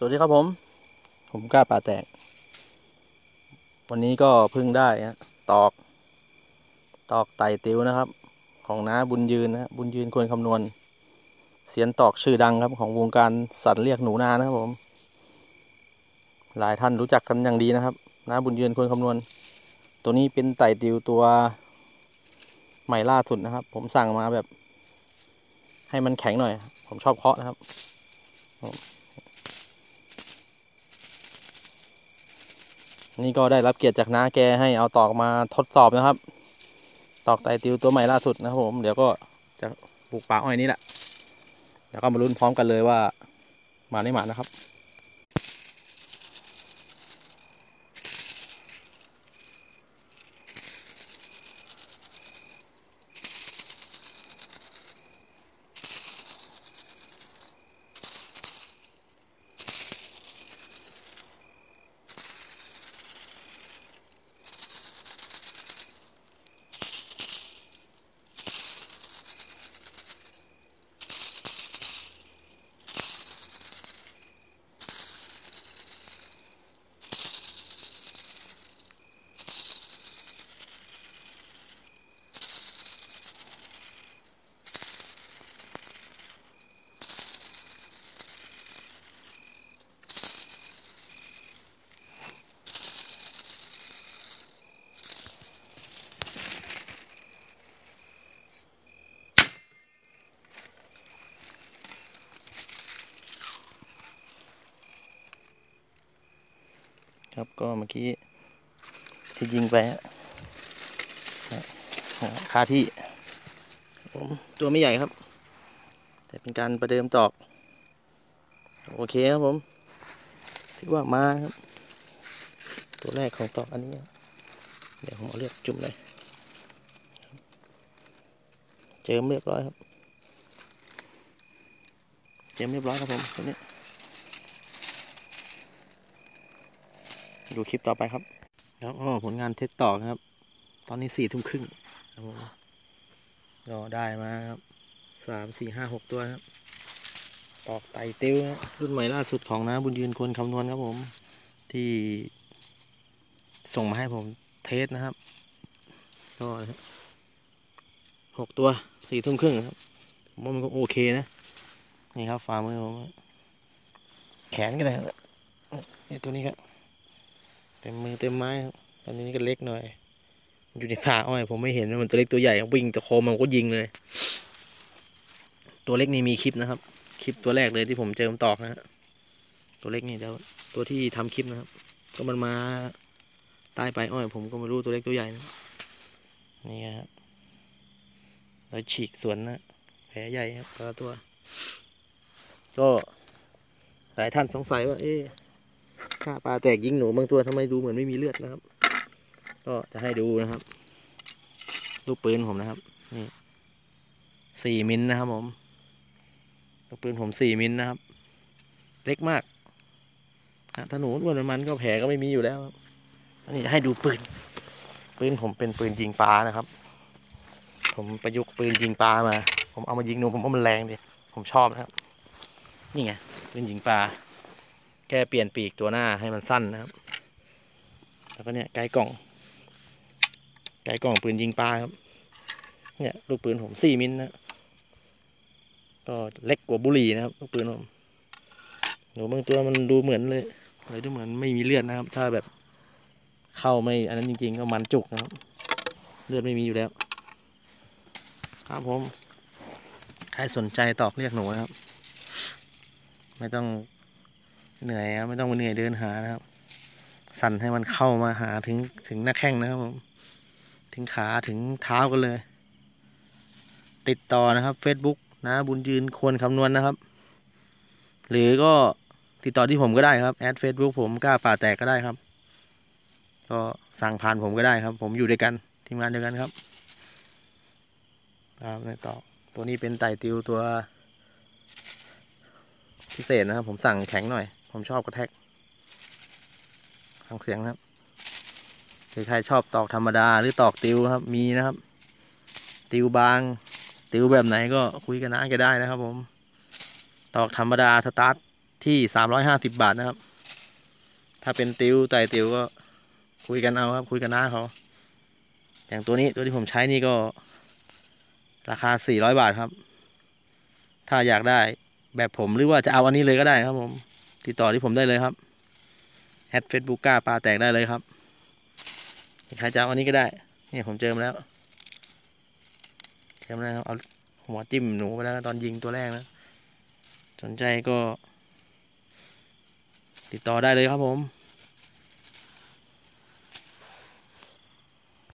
สวัสดีครับผม ผมกล้าป่าแตก วันนี้ก็พิ่งได้ฮะตอก ตอกไต่ติวนะครับ ของน้าบุญยืนนะบุญยืนควรคำนวณ เสียนตอกชื่อดังครับ ของวงการสัตว์เรียกหนูนานะครับผม หลายท่านรู้จักกันอย่างดีนะครับน้าบุญยืนควรคำนวณ ตัวนี้เป็นไต่ติวตัวใหม่ล่าสุดนะครับ ผมสั่งมาแบบ ให้มันแข็งหน่อย ผมชอบเคาะนะครับ นี่ก็ได้รับเกียรติจากน้าแกให้เอาตอกมาทดสอบนะครับ ตอกไตติวตัวใหม่ล่าสุดนะครับผมเดี๋ยวก็จะปลูกป่าอ้อยนี้แหละเดี๋ยวก็มาลุ้นพร้อมกันเลยว่ามาไม่มานะครับ ครับก็เมื่อกี้ที่ยิงไปฮะฮะคาที่ผมตัวไม่ใหญ่ครับ แต่เป็นการประเดิมตอก โอเคครับผมถือว่ามาครับ ตัวแรกของตอกอันนี้ เดี๋ยวผมเอาเลือกจุ่มเลยเจิมเรียบร้อยครับ เจิมเรียบร้อยครับผมตัวนี้ ดูคลิปต่อไปครับแล้วก็ผลงานเทสต่อครับ ตอนนี้สี่ทุ่มครึ่งครับผมก็ได้มาครับสามสี่ห้าหกตัวครับตอกไตติ้วรุ่นใหม่ล่าสุดของนะบุญยืนควรคำนวณครับผม ที่ส่งมาให้ผมเทสนะครับก็หกตัวสี่ทุ่มครึ่งครับผมว่ามันก็โอเคนะ นี่ครับฝ่ามือผมแขนก็ได้ครับนี่ตัวนี้ครับ เต็มมือเต็มไม้ครับอันนี้ก็เล็กหน่อย อยู่ในผ่าอ้อย ผมไม่เห็นว่ามันตัวเล็กตัวใหญ่วิ่งตะโคมมันก็ยิงเลย ตัวเล็กนี่มีคลิปนะครับ คลิปตัวแรกเลยที่ผมเจอมนตอกนะฮะตัวเล็กนี่เดี๋ยวตัวที่ทำคลิปนะครับ ก็มันมาใต้ปลายอ้อย ผมก็ไม่รู้ตัวเล็กตัวใหญ่นะนี่ครับแล้วฉีกสวนนะแผลใหญ่ครับแต่ละตัว ก็หลายท่านสงสัยว่า เอ๊ะ ฆ่าปลาแตกยิงหนูบางตัวทำไมดูเหมือนไม่มีเลือดนะครับ ก็จะให้ดูนะครับ ลูกปืนผมนะครับนี่สี่มิลนะครับผมลูกปืนผมสี่มิลนะครับ เล็กมากถ้าหนูอ้วนมันก็แผลก็ไม่มีอยู่แล้วอันนี้ให้ดูปืน ปืนผมเป็นปืนยิงปลานะครับ ผมประยุกต์ปืนยิงปลามา ผมเอามายิงหนูผมว่ามันแรงดิผมชอบนะครับ นี่ไงปืนยิงปลา แค่เปลี่ยนปีกตัวหน้าให้มันสั้นนะครับ แล้วก็เนี่ยไกกล่อง ไกกล่องปืนยิงปลาครับ เนี่ยลูกปืนผมสี่มิลนะก็เล็กกว่าบุหรี่นะครับลูกปืนผมหนูบางตัวมันดูเหมือนเลยเลยดูเหมือนไม่มีเลือดนะครับ ถ้าแบบเข้าไม่อันนั้นจริงๆก็มันจุกนะครับ เลือดไม่มีอยู่แล้ว ครับผม ใครสนใจตอกเรียกหนูนะครับ ไม่ต้อง เหนื่อยครับไม่ต้องมาเหนื่อยเดินหานะครับ สั่นให้มันเข้ามาหาถึงถึงหน้าแข้งนะครับผมถึงขาถึงเท้ากันเลย ติดต่อนะครับ Facebook นะบุญยืนควรคำนวณนะครับ หรือก็ติดต่อที่ผมก็ได้ครับแอดเฟซบุ๊กผมกล้าป่าแตกก็ได้ครับ ก็สั่งผ่านผมก็ได้ครับ ผมอยู่ด้วยกันทีมงานเดียวกันครับครับในต่อตัวนี้เป็นไต่ติวตัวพิเศษนะครับ ผมสั่งแข็งหน่อย ผมชอบกระแทกฟังเสียงนะครับหรือใครชอบตอกธรรมดาหรือตอกติวครับ มีนะครับ ติวบาง ติวแบบไหนก็คุยกันนะก็ได้นะครับผม ตอกธรรมดาสตาร์ทที่สามร้อยห้าสิบบาทนะครับ ถ้าเป็นติวไต่ติวก็คุยกันเอาครับ คุยกันน้าเขาอย่างตัวนี้ตัวที่ผมใช้นี่ก็ ราคาสี่ร้อยบาทครับ ถ้าอยากได้แบบผมหรือว่าจะเอาอันนี้เลยก็ได้ครับผม ติดต่อที่ผมได้เลยครับแอดเฟซบุ๊กก้าปลาแตกได้เลยครับใครจะเอาอันนี้ก็ได้นี่ผมเจอมาแล้วเจอมาแล้วครับเอาหัวจิ้มหนูไปแล้วตอนยิงตัวแรกนะ สนใจก็ ติดต่อได้เลยครับผม